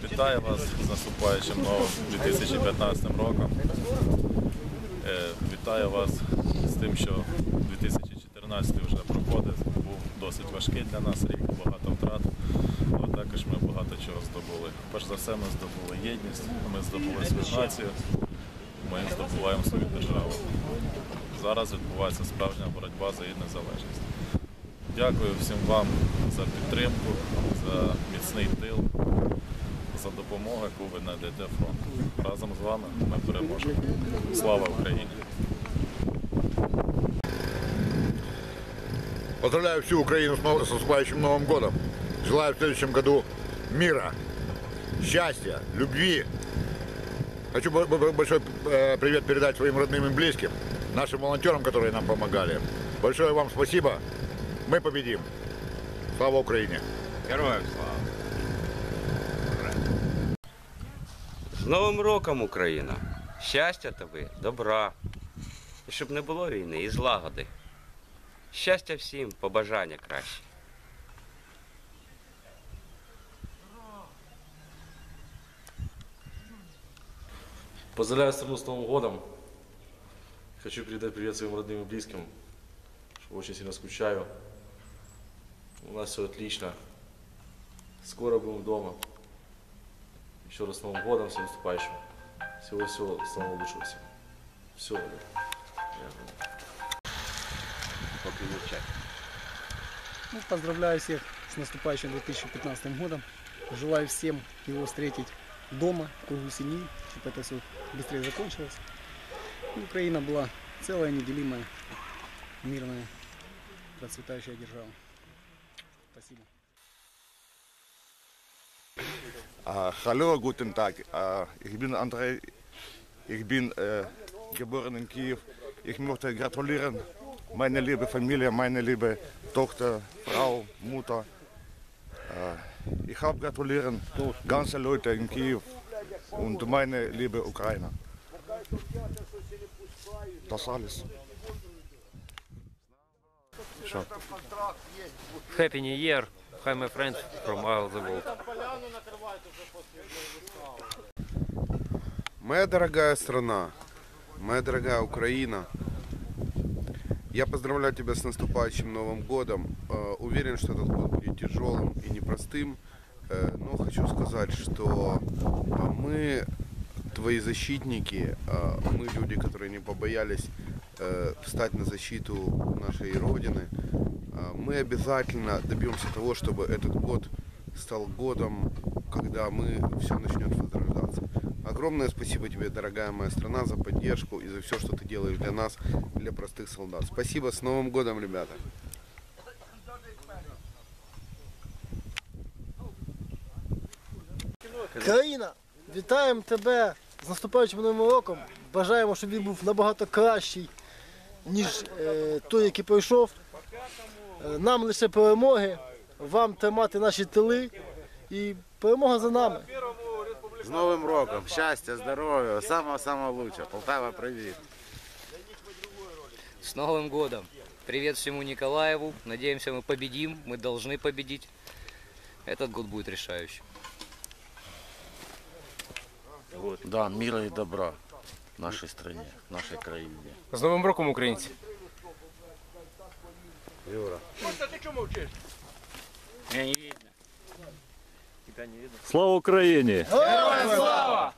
Вітаю вас з наступаючим новим 2015 роком. Е, Вітаю вас з тим, що 2014 вже проходить. Був досить важкий для нас рік, багато втрат. Але також ми багато чого здобули. Перш за все, ми здобули єдність, ми здобули свою націю, ми здобуваємо свою державу. Зараз відбувається справжня боротьба за її незалежність. Дякую всім вам за підтримку, за міцний тил, за допомогу, яку ви надаєте фронту. Разом з вами ми переможемо. Слава Україні! Поздравляю всю Украину с, нов- с наступающим Новым годом. Желаю в следующем году мира, счастья, любви. Хочу бо- бо- большой э, привет передать своим родным и близким, нашим волонтерам, которые нам помогали. Большое вам спасибо. Мы победим. Слава Украине! Героям слава! З Новим роком, Україна! Щастя тобі, добра. І щоб не було війни і злагоди. Щастя всім, побажання краще. Поздравляю страну с Новым годом. Хочу передать привет своим родным и близким, что очень сильно скучаю. У нас все отлично. Скоро будем дома. Еще раз с Новым годом, всем наступающим. Всего-всего самого лучшего всем. Все. Мовчать. Ну, поздравляю всех с наступающим 2015 годом. Желаю всем его встретить дома, в кругу семьи, чтобы это все быстрее закончилось. И Украина была целая, неделимая, мирная, процветающая держава. Спасибо. Uh, hallo, guten Tag. Uh, ich bin Andrei. Ich bin äh, geboren in Kiew. Ich möchte gratulieren meine liebe Familie, meine liebe Tochter, Frau, Mutter. Ich habe gratulieren ganze Leute in Kiew und meine liebe Ukrainer. Das alles. Happy New Year. Hi, my friends from all the world. Моя дорогая страна, моя дорогая Украина, я поздравляю тебя с наступающим Новым годом. Э, Уверен, что этот год будет тяжелым и непростым. Э, Но хочу сказать, что мы твои защитники, э, мы люди, которые не побоялись встать на защиту нашей Родины Э, Мы обязательно добьемся того, чтобы этот год стал годом, когда мы все начнет возрождаться. Огромное спасибо тебе, дорогая моя страна, за поддержку и за все, что ты делаешь для нас, для простых солдат. Спасибо, с Новым годом, ребята! Країна, вітаємо тебе з наступаючим новим роком. Бажаємо, щоб він був набагато кращий, ніж е, той, який пройшов. Е, нам лише перемоги, вам тримати наші тили і перемога за нами. З Новим роком, щастя, здоров'я, самого-самого лучшего. Полтава, привіт. С Новым годом! Привет всему Николаеву. Надеемся, мы победим. Мы должны победить. Этот год будет решающим. Да, мира и добра нашей стране, нашей країні. С Новым роком, украинцы! Юра. Слава Україні! Героям слава!